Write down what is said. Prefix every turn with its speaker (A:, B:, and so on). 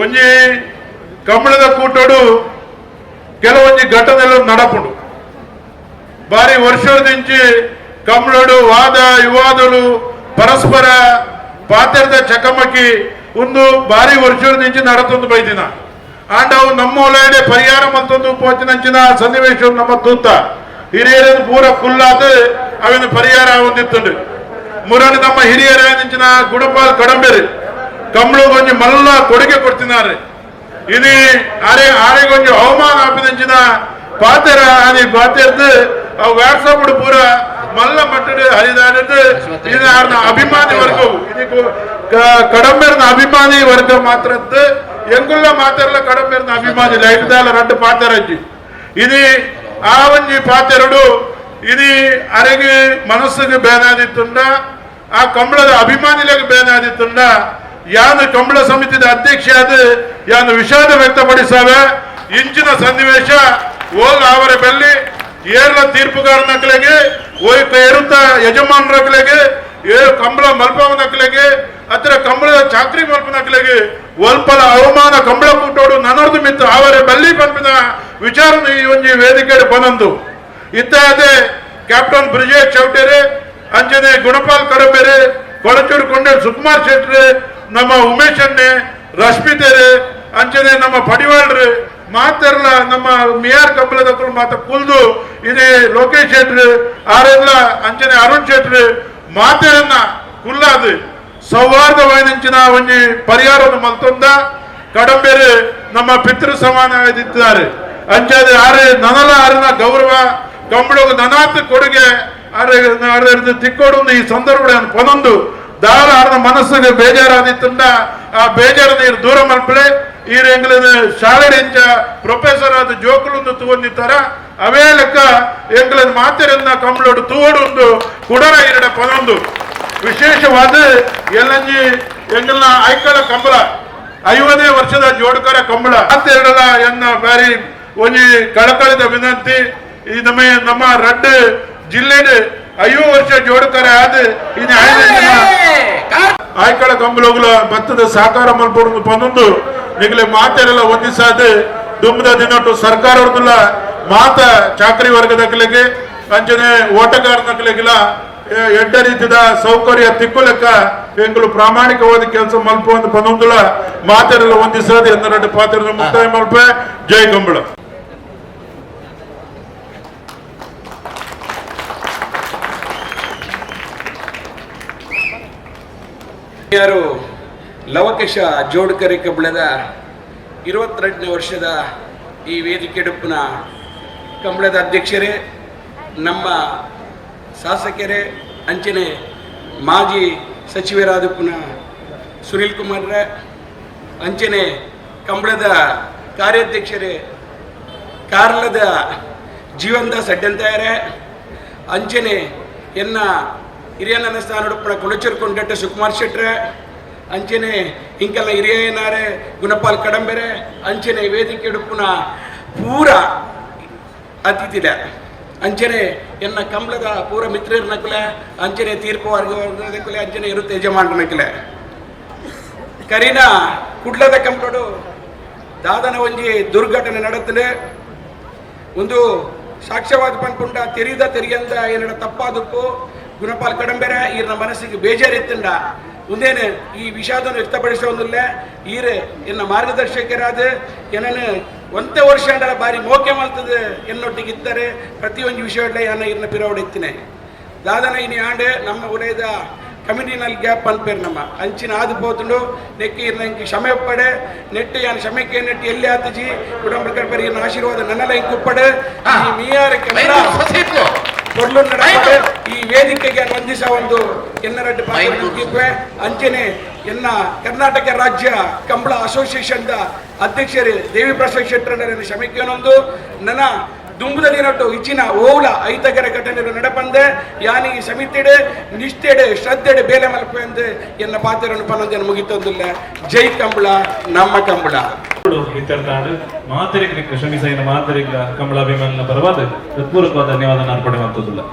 A: ಒಂಜಿ ಕಂಬಳದ ಕೂಟೋಡು ಕೆಲವೊಂಜಿ ಘಟನೆಗಳು ನಡಪುಂಡು. ಬಾರಿ ವರ್ಷದಿಂಚಿ ಕಂಬಳೋಡು ವಾದ ವಿವಾದಲು ಪರಸ್ಪರ ಪಾತ್ರದ ಚಕಮಕಿ ಒಂದು ಬಾರಿ ವರ್ಷದಿಂಚಿ ನಡತೊಂದು ಬೈದಿನ. ಆಂಡ ಅವು ನಮ್ಮ ಒಳಗಡೆ ಪರಿಹಾರ ಮತ್ತೊಂದು ಪೋಚಿನಂಚಿನ ಸನ್ನಿವೇಶ ನಮ್ಮ ತೂತ ಹಿರಿಯರ ಪೂರ ಕುಲ್ಲಾದ ಅವಿನ ಪರಿಹಾರ ಹೊಂದಿತ್ತುಂಡು. ಮುರಳಿ ನಮ್ಮ ಹಿರಿಯರ ನಿಂಚಿನ ಗುಡಪಾಲ್ ಕಡಂಬೆರಿ. కమ్ములో కొంచెం మళ్ళా కొడుకే కొడుతున్నారు ఇది అరే ఆరే కొంచెం అవమాన ఆపిదించిన పాతర అని పాతెడుతు వాట్సాపుడు పూర మళ్ళ మట్టుడు హరిదానట్టు ఇది ఆయన అభిమాని వర్గం ఇది கடம்பெருந்த அபிமானி வர்க்கம் மாத்திரத்து எங்குள்ள மாத்திரல கடம்பெருந்த அபிமானி லைட்டால ரெண்டு பாத்திரஞ்சு இது ஆவஞ்சி பாத்திரடு ఇది అరగి మనస్సుకు భేదాదిత్తుండా ఆ కమ్ముల అభిమానులకు భేదాదిత్తుండా ಯಾನು ಕಂಬಳ ಸಮಿತಿದ ಅಧ್ಯಕ್ಷ ಆದ ಯಾನು ವಿಷಾದ ವ್ಯಕ್ತಪಡಿಸಾವೆ. ಇಂಚಿನ ಸನ್ನಿವೇಶ ಓಲ್ ಅವರ ಬೆಲ್ಲಿ ಏರ್ಲ ತೀರ್ಪುಗಾರನಕ್ಲೆಗೆ ಓಯ್ ಏರುತ್ತ ಯಜಮಾನ್ ನಕಲೆಗೆ ಏ ಕಂಬಳ ಮಲ್ಪವ ಅತ್ರ ಕಂಬಳ ಚಾಕ್ರಿ ಮಲ್ಪ ನಕಲೆಗೆ ಒಲ್ಪಲ ಅವಮಾನ ಕಂಬಳ ಕೂಟೋಡು ನನರ್ದು ಮಿತ್ತು ಅವರ ಬಲ್ಲಿ ಪಂಪಿನ ವಿಚಾರ ಈ ಒಂಜಿ ವೇದಿಕೆ ಬಂದಂದು. ಇತ್ತಾದೆ ಕ್ಯಾಪ್ಟನ್ ಬ್ರಿಜೇಶ್ ಚೌಟೇರೆ ಅಂಜನೆ ಗುಣಪಾಲ್ ಕಡಬೇರೆ, ಕೊಳಚೂರು ಕೊಂಡೆ ಸುಕುಮಾರ್ ಶೆಟ್ರಿ ನಮ್ಮ ಉಮೇಶ್ ಅಣ್ಣೆ ರಶ್ಮಿತೇರೆ ಅಂಚನೆ ನಮ್ಮ ಪಡಿವಾಳ್ರು ಮಾತೆರ್ಲ, ನಮ್ಮ ಮಿಯಾರ್ ಕಂಬಳದ ಮಾತ ಕುಲ್ದು ಇದೆ ಲೋಕೇಶ್ ಶೆಟ್ರಿ ಆರೆಲ್ಲ ಅಂಚನೆ ಅರುಣ್ ಶೆಟ್ರಿ ಮಾತೆಯನ್ನ ಕುಲ್ಲಾದು ಸೌಹಾರ್ದವಾಗಿಂಚಿನ ಒಂಜಿ ಪರಿಹಾರವನ್ನು ಮಲ್ತೊಂದ ಕಡಂಬೇರು ನಮ್ಮ ಪಿತೃ ಸಮಾನವಾಗಿದ್ದಾರೆ ಅಂಚನೆ ಆರೆ ನನಲ ಆರಿನ ಗೌರವ ಕಂಬಳಗ ನನಾತ್ ಕೊಡುಗೆ ಅರೆ ತಿಕ್ಕೋಡು ಈ ಸಂದರ್ಭ ಪೊನೊಂದು ಆರ್ನ ಮನಸ್ಸಿಗೆ ಬೇಜಾರಾದಿತ್ತಂಡ ಆ ಬೇಜಾರು ನೀರು ದೂರ ಮಲ್ಪಳೆ ಈ ಎಂಗ್ಲಿನ ಶಾಲೆಡಿಂಚ ಪ್ರೊಫೆಸರ್ ಆದ ಜೋಕುಲೊಂದು ತೂವೊಂದಿತ್ತಾರ ಅವೇ ಲೆಕ್ಕ ಎಂಗ್ಲದ ಮಾತೆರನ್ನ ಕಂಬಳೋಡು ತೂವಡು ಒಂದು ಕುಡರ ಎರಡ ಪದೊಂದು ವಿಶೇಷವಾದ ಎಲ್ಲಂಜಿ ಎಂಗಲ್ನ ಐಕಳ ಕಂಬಳ, ಐವನೇ ವರ್ಷದ ಜೋಡಕರ ಕಂಬಳ. ಹತ್ತೆರಡಲ ಎನ್ನ ಬಾರಿ ಒಂಜಿ ಕಳಕಳಿದ ವಿನಂತಿ. ಈ ನಮ್ಮ ನಮ್ಮ ರಡ್ಡ್ ಜಿಲ್ಲೆಡ್ ಐವತ್ತು ವರ್ಷ ಜೋಡಕರ ಆದ ಇನ್ನು ಐದು ಜನ ಆಯ್ಕಳ ಕಂಬಲೋಗುಲ ಭತ್ತದ ಸಾಕಾರ ಮಲ್ಪೊಡು ಪನ್ನೊಂದು. ನಿಗಲೆ ಮಾತೆಲ್ಲ ಒಂದಿಸಾದ ದುಮ್ಮದ ದಿನಟ್ಟು ಸರ್ಕಾರದಲ್ಲ ಮಾತ ಚಾಕರಿ ವರ್ಗದಕ್ಲೆಗೆ ಅಂಚನೆ ಓಟಗಾರ ನಕ್ಲೆಗಿಲ್ಲ ಎಡ್ಡ ರೀತಿದ ಸೌಕರ್ಯ ತಿಕ್ಕುಲೆಕ್ಕ ಎಂಗಳು ಪ್ರಾಮಾಣಿಕವಾದ ಕೆಲಸ ಮಲ್ಪ ಒಂದು ಪನ್ನೊಂದುಲ ಮಾತೆಲ್ಲ ಒಂದಿಸಾದ ಎಂದರಡ್ಡು ಪಾತ್ರ ಮುಕ್ತಾಯ ಮಲ್ಪೆ. ಜೈ ಕಂಬಳ
B: ಯಾರು ಲವಕೇಶ ಜೋಡ್ಕರೆ ಕಂಬಳದ ಇರುವತ್ತೆರಡನೇ ವರ್ಷದ ಈ ವೇದಿಕೆಡುಪ್ಪಿನ ಕಂಬಳದ ಅಧ್ಯಕ್ಷರೇ, ನಮ್ಮ ಶಾಸಕರೇ, ಅಂಚನೆ ಮಾಜಿ ಸಚಿವರಾದ ಪುನಃ ಸುನೀಲ್ ಕುಮಾರ್ರೆ, ಅಂಚನೆ ಕಂಬಳದ ಕಾರ್ಯಾಧ್ಯಕ್ಷರೇ ಕಾರ್ಲದ ಜೀವನದಾಸ್ ಅಡ್ಡಂತಾಯರೇ ಅಂಚನೆ ಎನ್ನ ಹಿರಿಯ ನನ್ನ ಸ್ಥಾನಡುಪ್ಪನ ಕುಣಚರ್ಕೊಂಡಟ್ಟ ಸುಕುಮಾರ್ ಶೆಟ್ರೆ ಅಂಚನೆ ಇಂಕಲ್ಲ ಹಿರಿಯ ಏನಾರೆ, ಗುಣಪಾಲ್ ಕಡಂಬೆರೆ ಅಂಚನೆ ವೇದಿಕೆ ಉಡುಪುನ ಪೂರ ಅತಿಥಿದ. ಅಂಚನೆ ಎನ್ನ ಕಂಬಳದ ಪೂರ ಮಿತ್ರರ ನಕಲೆ ಅಂಚನೆ ತೀರ್ಪು ನಕಲೆ ಅಂಚನೆ ಇರುತ್ತೆ ಯಜಮಾನ ನಕಲೆ ಕರಿನ ಕುಡ್ಲದ ಕಂಬಳಡು ದಾದನ ಒಂಜಿ ದುರ್ಘಟನೆ ನಡತದೆ. ಒಂದು ಸಾಕ್ಷ್ಯವಾದ ಪಂಕುಂಡ ತೆರಿದ ತೆರಿಯಂದ ಏನಡ ತಪ್ಪಾದಪ್ಪು. ಗುಣಪಾಲ್ ಕಡಂಬೆರೆ ಈರ್ನ ಮನಸ್ಸಿಗೆ ಬೇಜಾರಿತ್ತಂಡ ಮುಂದೇನೆ ಈ ವಿಷಾದವನ್ನು ವ್ಯಕ್ತಪಡಿಸೋದಿಲ್ಲ ಈರ ಎನ್ನ ಮಾರ್ಗದರ್ಶಕರಾದ ಏನನ್ನು ಒಂದೇ ವರ್ಷ ಅಂಡಲ ಬಾರಿ ಮೋಕೆ ಮಲ್ತದೆ ಎನ್ನೊಟ್ಟಿಗಿದ್ದರೆ ಪ್ರತಿಯೊಂದು ವಿಷಯಗಳೇ ಅನ್ನ ಇರ್ನ ಪಿರವಡೆತ್ತಿನೆ ದಾದನ ಇನಿ ಆಂಡೆ ನಮ್ಮ ಉಲಯದ ಕಮ್ಯುನಿನಲ್ ಗ್ಯಾಪ್ ಅನ್ಪೇರು ನಮ್ಮ. ಅಂಚಿನ ಆದು ಪೋತುಂಡು ನೆಕ್ಕಿ ನಂಗೆ ಕ್ಷಮೆ ಪಡೆ ನೆಟ್ಟು ಯಾನ್ ಕ್ಷಮೆಕ್ಕೆ ನೆಟ್ಟು ಎಲ್ಲಿ ಆತಜಿ ಕುಟುಂಬ ಆಶೀರ್ವಾದ ನನ್ನೆಲ್ಲ ಹಿಂಗೆ ಕುಪ್ಪಡೆ ಈ ಮೀಯಾರ ಕೆಮರ ನಡೆಯುತ್ತೆ ಈ ವೇದಿಕೆಗೆ ವಂದಿಸ ಒಂದು ಎನ್ನರಡ್ಡು ಪಾತ್ರ ಅಂಚನೆ ಎನ್ನ ಕರ್ನಾಟಕ ರಾಜ್ಯ ಕಂಬಳ ಅಸೋಸಿಯೇಷನ್ ದ ಅಧ್ಯಕ್ಷರು ದೇವಿ ಪ್ರಸಾದ್ ಶೆಟ್ಟರ ಕ್ಷಮೆಕ್ಕೇನೊಂದು ನನ್ನ ದುಂಬದಲ್ಲಿ ನಟ್ಟು ಹೆಚ್ಚಿನ ಓಲ ಐತಗರ ಘಟನೆ ನಡೆಪಂದೆ. ಯಾನಿ ಈ ಸಮಿತಿಡೆ ನಿಷ್ಠೆಡೆ ಶ್ರದ್ಧೆಡೆ ಬೇಲೆ ಮಲ್ಪೆ ಎಂದು ಎನ್ನ ಪಾತ್ರವನ್ನು ಪನ್ನೊಂದನ್ನು ಮುಗಿತೊಂದಿಲ್ಲ. ಜೈ ಕಂಬಳ ನಮ್ಮ ಕಂಬಳ.
C: ಕೊಡು ತೋಡು ಇತ್ಯರ್ಥಾಡು ಮಾದರಿಗಳಿಗೆ ಶ್ರಮಿಸಿನ ಮಾದರಿಗಳ ಕಮಲಾಭಿಮಾನ ಬರವಾದ ಹೃತ್ಪೂರ್ವಕವಾದ ಧನ್ಯವಾದ ನಾನು
D: ಪಡೆಯುವಂಥದ್ದು